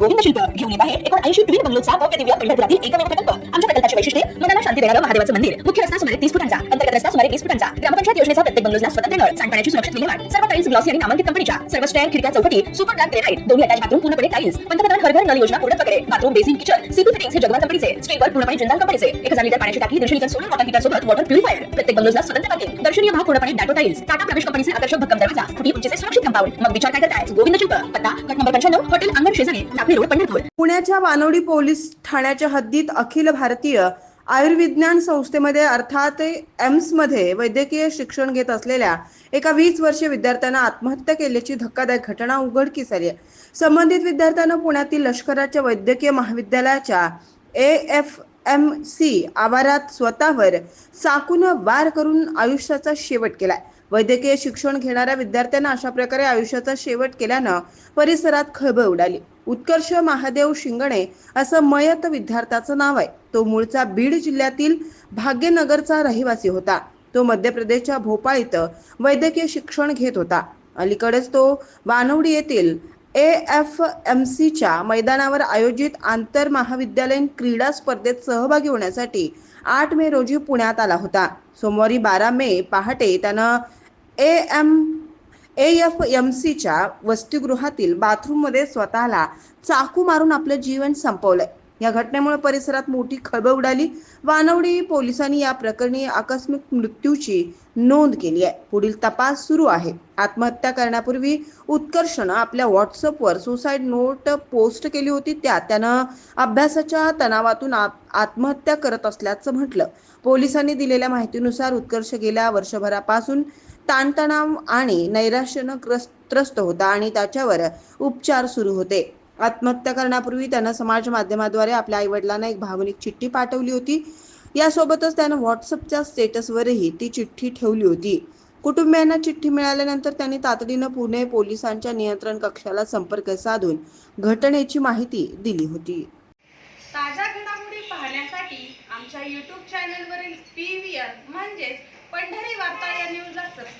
गोविंद शिल्प घेऊन येत आहे एकोणऐंशी ट्विन बंगलोचा भव्य दिव्य पंढरपुरातील एकमेव प्रकल्प. आमच्या प्रकल्पाची वैशिष्ट्ये मनाला शांती देणारं महादेवाचं मंदिर. मुख्य रस्ता सुमारे तीस फुटांचा अंतर्गत रस्ता सुमारे वीस फुटांचा. ग्रामपंचायत योजनेचा प्रत्येक बंगलोजला स्वतंत्र नळ सांडपाण्याची सुरक्षित विल्हेवाट. सर्व टाईल्स ग्लॉसी आणि नामांकित कंपनीच्या सर्व स्टँड खिडक्या चौकटी सुपर ग्रांड ग्रेनाइट दोन्ही अटॅच बाथरूम पूर्णपणे टाईल्स पंतप्रधान हर घर नल योजना पूर्ण प्रकारे bathroom basin kitchen CP fittings हे जगवान कंपनीचे स्टीलवर पूर्णपणे जिंदाल कंपनीचे. एक हजार लिटर पाण्याची टाकी दीडशे लिटर सोलर वॉटर हीटर सोबत वॉटर प्युरिफायर प्रत्येक बंगलोजला स्वतंत्र पार्किंग. दर्शनीय भाग पूर्णपणे डाटो टाईल्स टाटा प्रवेश कंपनीचे आकर्षक भक्कम दरवाजा. फुटी उंचीचे सुरक्षित कंपाऊंड मग विचार काय करताय? गोविंद शिल्प पत्ता गट नंबर पंच्याण्णव हॉटेल अंगण शेजारी. रोड पंढरपूर पुण्याच्या वानवडी पोलीस ठाण्याच्या हद्दीत अखिल भारतीय आयुर्विज्ञान संस्थेमध्ये अर्थात एम्समध्ये वैद्यकीय शिक्षण घेत असलेल्या एका वीस वर्षीय विद्यार्थ्यानं आत्महत्या केल्याची धक्कादायक घटना उघडकीस आली आहे. संबंधित विद्यार्थ्यानं पुण्यातील लष्कराच्या वैद्यकीय महाविद्यालयाच्या ए एफ एम सी आवारात स्वतःवर चाकून वार करून आयुष्याचा शेवट केलाय. वैद्यकीय शिक्षण घेणाऱ्या विद्यार्थ्यांना अशा प्रकारे आयुष्याचा शेवट केल्यानं परिसरात खळबळ उडाली. उत्कर्ष महादेव शिंगणे असं मयत विद्यार्थ्याचं नाव आहे. तो मूळचा बीड जिल्ह्यातील भाग्यनगरचा रहिवासी होता. तो मध्य प्रदेशच्या भोपाळ इथं वैद्यकीय शिक्षण घेत होता. अलीकडेच तो वानवडी येथील ए एफ एम सीच्या मैदानावर आयोजित आंतर महाविद्यालयीन क्रीडा स्पर्धेत सहभागी होण्यासाठी आठ मे रोजी पुण्यात आला होता. सोमवारी बारा मे पहाटे त्यानं A M A F M सीच्या वसतिगृहातील बाथरूममध्ये स्वतःला चाकू मारून आपलं जीवन संपवलंय. या घटनेमुळे परिसरात मोठी खळबळ उडाली. वानवडी पोलिसांनी या प्रकरणी आकस्मिक मृत्यूची नोंद केली आहे. पुढील तपास सुरू आहे. आत्महत्या करण्यापूर्वी उत्कर्षनं आपल्या व्हॉट्सअपवर सुसाईड नोट पोस्ट केली होती. त्यात त्यानं अभ्यासाच्या तणावातून आत्महत्या करत असल्याचं म्हटलं. पोलिसांनी दिलेल्या माहितीनुसार उत्कर्ष गेल्या वर्षभरापासून ताणतणाव आणि नैराश्यानं त्रस्त होता आणि त्याच्यावर उपचार सुरू होते. आत्महत्या करण्यापूर्वी त्यानं समाज माध्यमाद्वारे आपल्या आईवडिलांना एक भावनिक चिठ्ठी पाठवली होती. यासोबतच त्यानं व्हॉट्सअपच्या स्टेटसवरही ती चिठ्ठी ठेवली होती. कुटुंबियांना चिठ्ठी मिळाल्यानंतर त्यांनी तातडीनं पुणे पोलिसांच्या नियंत्रण कक्षाला संपर्क साधून घटनेची माहिती दिली होती. ताज्या घडामोडी पाहण्यासाठी आमच्या यूट्यूब चॅनलवरील पी व्ही आर म्हणजेच पंढरी वार्ता या न्यूजला सबस्क्राईब